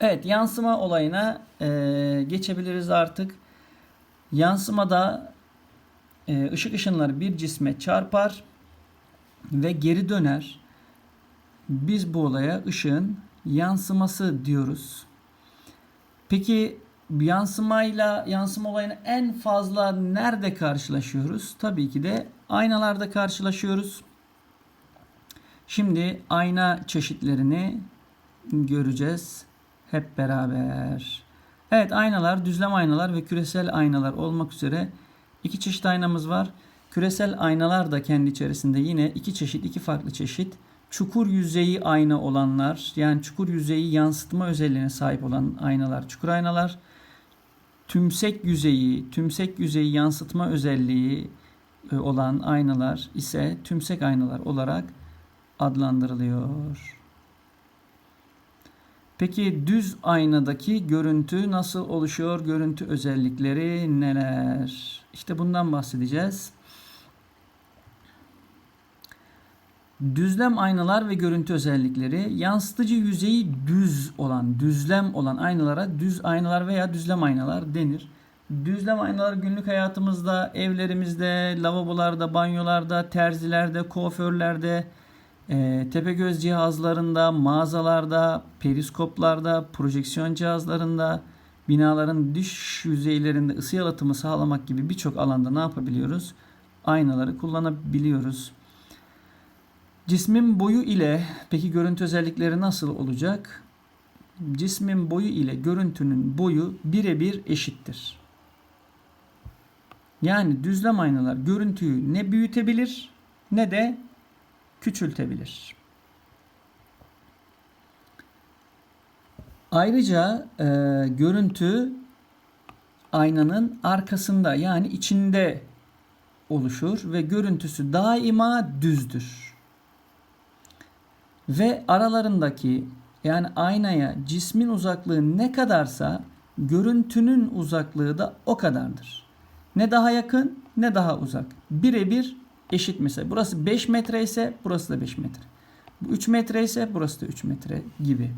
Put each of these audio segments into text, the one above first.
Evet yansıma olayına e, geçebiliriz artık. Yansımada e, ışık ışınları bir cisme çarpar ve geri döner. Biz bu olaya ışığın yansıması diyoruz. Peki yansımayla yansıma olayını en fazla nerede karşılaşıyoruz? Tabii ki de aynalarda karşılaşıyoruz. Şimdi ayna çeşitlerini göreceğiz hep beraber. Evet aynalar, düzlem aynalar ve küresel aynalar olmak üzere iki çeşit aynamız var. Küresel aynalar da kendi içerisinde yine iki çeşit, iki farklı çeşit. Çukur yüzeyi ayna olanlar, yani çukur yüzeyi yansıtma özelliğine sahip olan aynalar, çukur aynalar. Tümsek yüzeyi, tümsek yüzeyi yansıtma özelliği e, olan aynalar ise tümsek aynalar olarak adlandırılıyor. Peki düz aynadaki görüntü nasıl oluşuyor? Görüntü özellikleri neler? İşte bundan bahsedeceğiz. Düzlem aynalar ve görüntü özellikleri yansıtıcı yüzeyi düz olan, düzlem olan aynalara düz aynalar veya düzlem aynalar denir. Düzlem aynalar günlük hayatımızda, evlerimizde, lavabolarda, banyolarda, terzilerde, kuaförlerde, e, Tepegöz cihazlarında, mağazalarda, periskoplarda, projeksiyon cihazlarında, binaların dış yüzeylerinde ısı yalıtımı sağlamak gibi birçok alanda ne yapabiliyoruz? Aynaları kullanabiliyoruz. Cismin boyu ile peki görüntü özellikleri nasıl olacak? Cismin boyu ile görüntünün boyu birebir eşittir. Yani düzlem aynalar görüntüyü ne büyütebilir ne de küçültebilir. Ayrıca e, görüntü aynanın arkasında yani içinde oluşur ve görüntüsü daima düzdür. Ve aralarındaki yani aynaya cismin uzaklığı ne kadarsa görüntünün uzaklığı da o kadardır. Ne daha yakın ne daha uzak. Birebir eşit mesela. Burası 5 metre ise burası da 5 metre. Bu 3 metre ise burası da 3 metre gibi.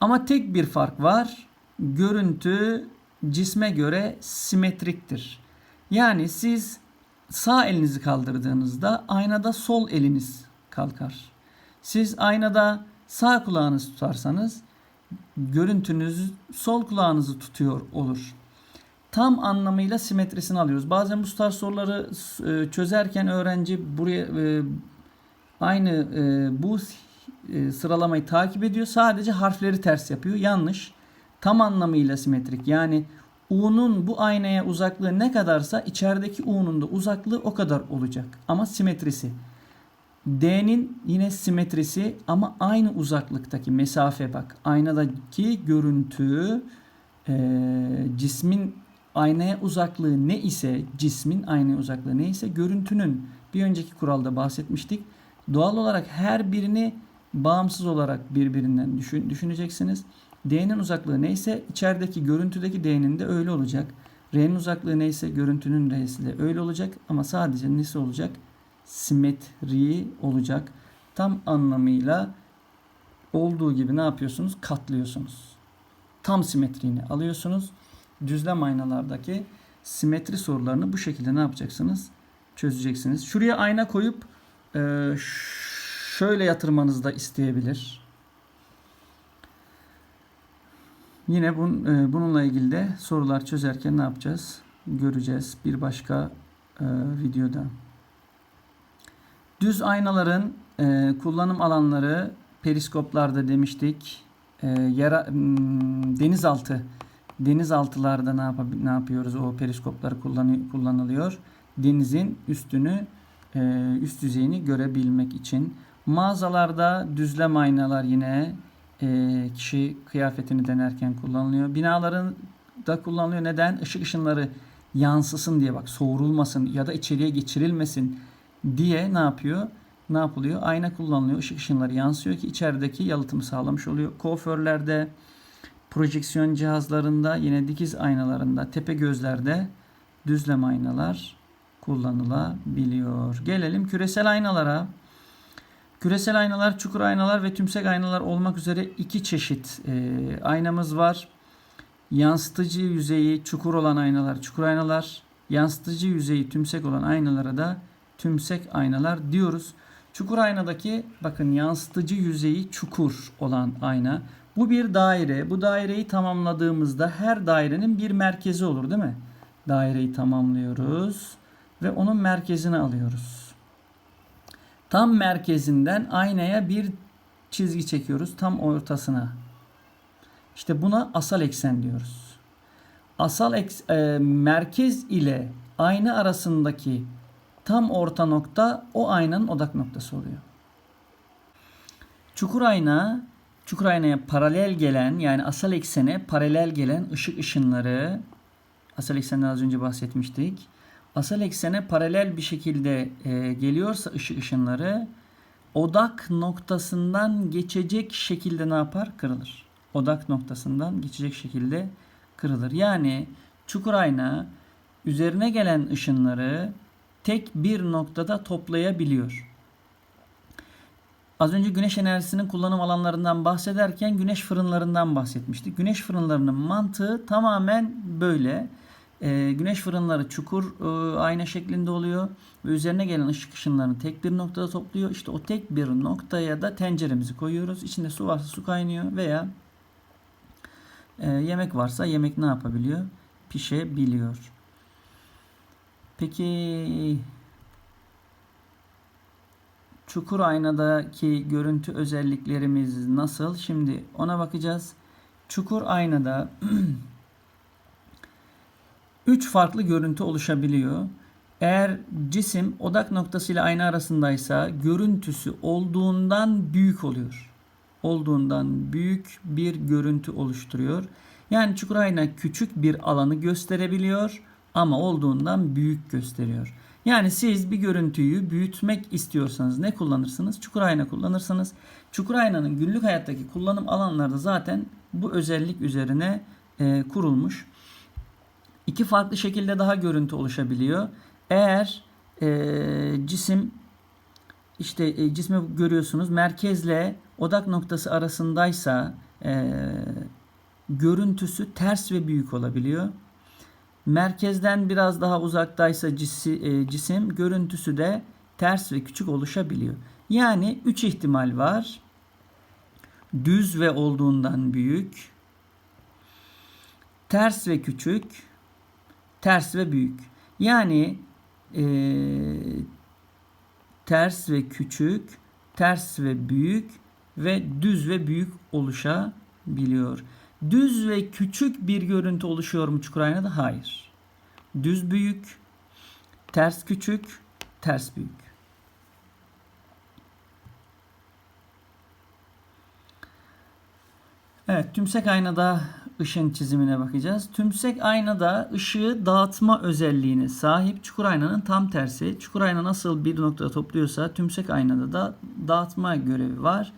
Ama tek bir fark var. Görüntü cisme göre simetriktir. Yani siz sağ elinizi kaldırdığınızda aynada sol eliniz kalkar. Siz aynada sağ kulağınızı tutarsanız görüntünüz sol kulağınızı tutuyor olur tam anlamıyla simetrisini alıyoruz. Bazen bu tarz soruları e, çözerken öğrenci buraya e, aynı e, bu sıralamayı takip ediyor. Sadece harfleri ters yapıyor. Yanlış. Tam anlamıyla simetrik. Yani U'nun bu aynaya uzaklığı ne kadarsa içerideki U'nun da uzaklığı o kadar olacak. Ama simetrisi. D'nin yine simetrisi ama aynı uzaklıktaki mesafe bak. Aynadaki görüntü e, cismin aynaya uzaklığı ne ise cismin aynaya uzaklığı ne ise görüntünün bir önceki kuralda bahsetmiştik. Doğal olarak her birini bağımsız olarak birbirinden düşün, düşüneceksiniz. D'nin uzaklığı neyse içerideki görüntüdeki D'nin de öyle olacak. R'nin uzaklığı neyse görüntünün R'si de öyle olacak ama sadece nesi olacak? Simetri olacak. Tam anlamıyla olduğu gibi ne yapıyorsunuz? Katlıyorsunuz. Tam simetriğini alıyorsunuz düzlem aynalardaki simetri sorularını bu şekilde ne yapacaksınız? Çözeceksiniz. Şuraya ayna koyup e, şöyle yatırmanızı da isteyebilir. Yine bun, e, bununla ilgili de sorular çözerken ne yapacağız? Göreceğiz bir başka e, videoda. Düz aynaların e, kullanım alanları periskoplarda demiştik. E, yara, denizaltı denizaltılarda ne, yap ne yapıyoruz? O periskoplar kullanılıyor. Denizin üstünü, e, üst yüzeyini görebilmek için. Mağazalarda düzlem aynalar yine e, kişi kıyafetini denerken kullanılıyor. Binaların da kullanılıyor. Neden? Işık ışınları yansısın diye bak soğurulmasın ya da içeriye geçirilmesin diye ne yapıyor? Ne yapılıyor? Ayna kullanılıyor. Işık ışınları yansıyor ki içerideki yalıtımı sağlamış oluyor. Kuaförlerde, projeksiyon cihazlarında yine dikiz aynalarında tepe gözlerde düzlem aynalar kullanılabiliyor. Gelelim küresel aynalara. Küresel aynalar, çukur aynalar ve tümsek aynalar olmak üzere iki çeşit e, aynamız var. Yansıtıcı yüzeyi çukur olan aynalar, çukur aynalar. Yansıtıcı yüzeyi tümsek olan aynalara da tümsek aynalar diyoruz. Çukur aynadaki bakın yansıtıcı yüzeyi çukur olan ayna. Bu bir daire. Bu daireyi tamamladığımızda her dairenin bir merkezi olur değil mi? Daireyi tamamlıyoruz ve onun merkezini alıyoruz. Tam merkezinden aynaya bir çizgi çekiyoruz tam ortasına. İşte buna asal eksen diyoruz. Asal eks, e, merkez ile ayna arasındaki tam orta nokta o aynanın odak noktası oluyor. Çukur ayna, çukur aynaya paralel gelen yani asal eksene paralel gelen ışık ışınları asal eksenden az önce bahsetmiştik. Asal eksene paralel bir şekilde e, geliyorsa ışık ışınları odak noktasından geçecek şekilde ne yapar? Kırılır. Odak noktasından geçecek şekilde kırılır. Yani çukur ayna üzerine gelen ışınları tek bir noktada toplayabiliyor. Az önce güneş enerjisinin kullanım alanlarından bahsederken güneş fırınlarından bahsetmiştik. Güneş fırınlarının mantığı tamamen böyle. Ee, güneş fırınları çukur e, ayna şeklinde oluyor ve üzerine gelen ışık ışınlarını tek bir noktada topluyor. İşte o tek bir noktaya da tenceremizi koyuyoruz. İçinde su varsa su kaynıyor veya e, yemek varsa yemek ne yapabiliyor? Pişebiliyor. Peki çukur aynadaki görüntü özelliklerimiz nasıl? Şimdi ona bakacağız. Çukur aynada 3 farklı görüntü oluşabiliyor. Eğer cisim odak noktası ile ayna arasındaysa görüntüsü olduğundan büyük oluyor. Olduğundan büyük bir görüntü oluşturuyor. Yani çukur ayna küçük bir alanı gösterebiliyor ama olduğundan büyük gösteriyor. Yani siz bir görüntüyü büyütmek istiyorsanız ne kullanırsınız? Çukur ayna kullanırsınız. Çukur aynanın günlük hayattaki kullanım alanları da zaten bu özellik üzerine e, kurulmuş. İki farklı şekilde daha görüntü oluşabiliyor. Eğer e, cisim işte e, cismi görüyorsunuz merkezle odak noktası arasındaysa e, görüntüsü ters ve büyük olabiliyor. Merkezden biraz daha uzaktaysa cisi, e, cisim görüntüsü de ters ve küçük oluşabiliyor. Yani 3 ihtimal var. Düz ve olduğundan büyük, ters ve küçük, ters ve büyük. Yani e, ters ve küçük, ters ve büyük ve düz ve büyük oluşabiliyor. Düz ve küçük bir görüntü oluşuyor mu çukur aynada? Hayır. Düz büyük, ters küçük, ters büyük. Evet, tümsek aynada ışın çizimine bakacağız. Tümsek aynada ışığı dağıtma özelliğine sahip. Çukur aynanın tam tersi. Çukur ayna nasıl bir noktada topluyorsa tümsek aynada da dağıtma görevi var.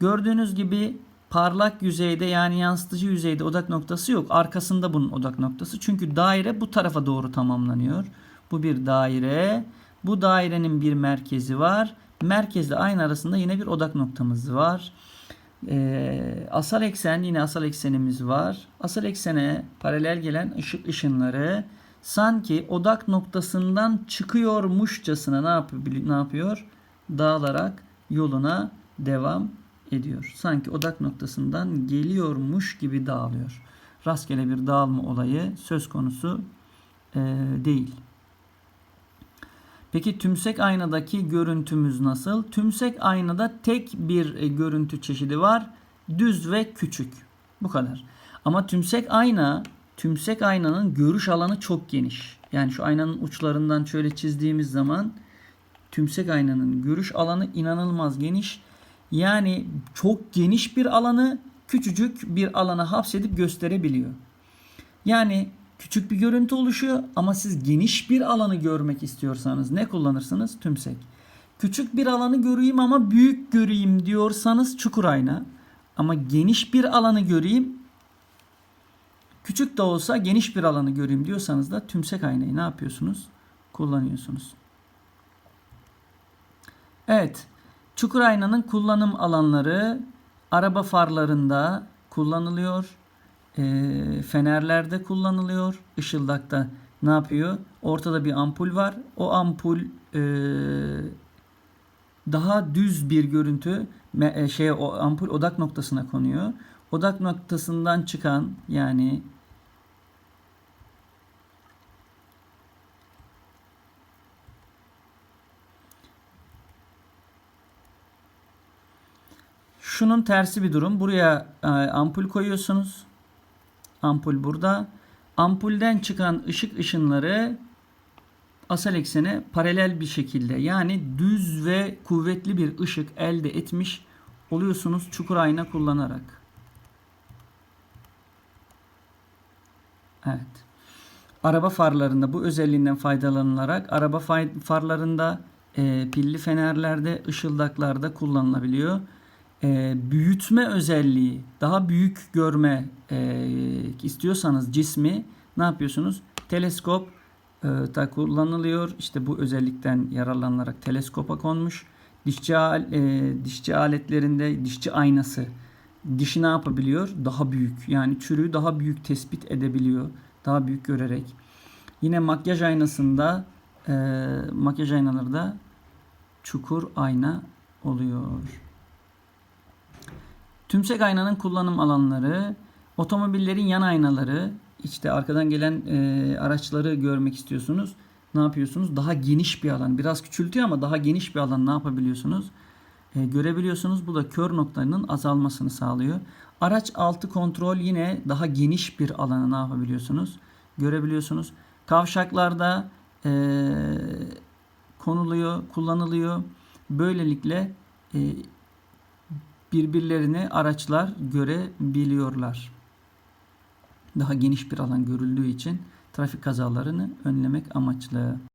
Gördüğünüz gibi parlak yüzeyde yani yansıtıcı yüzeyde odak noktası yok. Arkasında bunun odak noktası. Çünkü daire bu tarafa doğru tamamlanıyor. Bu bir daire. Bu dairenin bir merkezi var. Merkezle aynı arasında yine bir odak noktamız var. Ee, asal eksen yine asal eksenimiz var. Asal eksene paralel gelen ışık ışınları sanki odak noktasından çıkıyormuşçasına ne yapıyor? Ne yapıyor? Dağılarak yoluna devam ediyor. Sanki odak noktasından geliyormuş gibi dağılıyor. Rastgele bir dağılma olayı söz konusu e, değil. Peki tümsek aynadaki görüntümüz nasıl? Tümsek aynada tek bir e, görüntü çeşidi var. Düz ve küçük. Bu kadar. Ama tümsek ayna, tümsek aynanın görüş alanı çok geniş. Yani şu aynanın uçlarından şöyle çizdiğimiz zaman tümsek aynanın görüş alanı inanılmaz geniş. Yani çok geniş bir alanı küçücük bir alana hapsedip gösterebiliyor. Yani küçük bir görüntü oluşuyor ama siz geniş bir alanı görmek istiyorsanız ne kullanırsınız? Tümsek. Küçük bir alanı göreyim ama büyük göreyim diyorsanız çukur ayna. Ama geniş bir alanı göreyim küçük de olsa geniş bir alanı göreyim diyorsanız da tümsek aynayı ne yapıyorsunuz? Kullanıyorsunuz. Evet. Çukur aynanın kullanım alanları araba farlarında kullanılıyor. e, fenerlerde kullanılıyor. Işıldakta ne yapıyor? Ortada bir ampul var. O ampul e, daha düz bir görüntü e, şeye o ampul odak noktasına konuyor. Odak noktasından çıkan yani Şunun tersi bir durum. Buraya e, ampul koyuyorsunuz. Ampul burada. Ampulden çıkan ışık ışınları asal eksene paralel bir şekilde yani düz ve kuvvetli bir ışık elde etmiş oluyorsunuz çukur ayna kullanarak. Evet. Araba farlarında bu özelliğinden faydalanılarak araba farlarında e, pilli fenerlerde, ışıldaklarda kullanılabiliyor. E, büyütme özelliği, daha büyük görme e, istiyorsanız cismi ne yapıyorsunuz? Teleskop e, da kullanılıyor. İşte bu özellikten yararlanarak teleskopa konmuş. Dişçi, e, dişçi aletlerinde dişçi aynası dişi ne yapabiliyor? Daha büyük. Yani çürüğü daha büyük tespit edebiliyor. Daha büyük görerek. Yine makyaj aynasında e, makyaj aynaları da çukur ayna oluyor. Tümsek aynanın kullanım alanları, otomobillerin yan aynaları, işte arkadan gelen e, araçları görmek istiyorsunuz. Ne yapıyorsunuz? Daha geniş bir alan. Biraz küçültüyor ama daha geniş bir alan ne yapabiliyorsunuz? E, görebiliyorsunuz. Bu da kör noktalarının azalmasını sağlıyor. Araç altı kontrol yine daha geniş bir alanı ne yapabiliyorsunuz? Görebiliyorsunuz. Kavşaklarda e, konuluyor, kullanılıyor. Böylelikle e, birbirlerini araçlar görebiliyorlar. Daha geniş bir alan görüldüğü için trafik kazalarını önlemek amaçlı.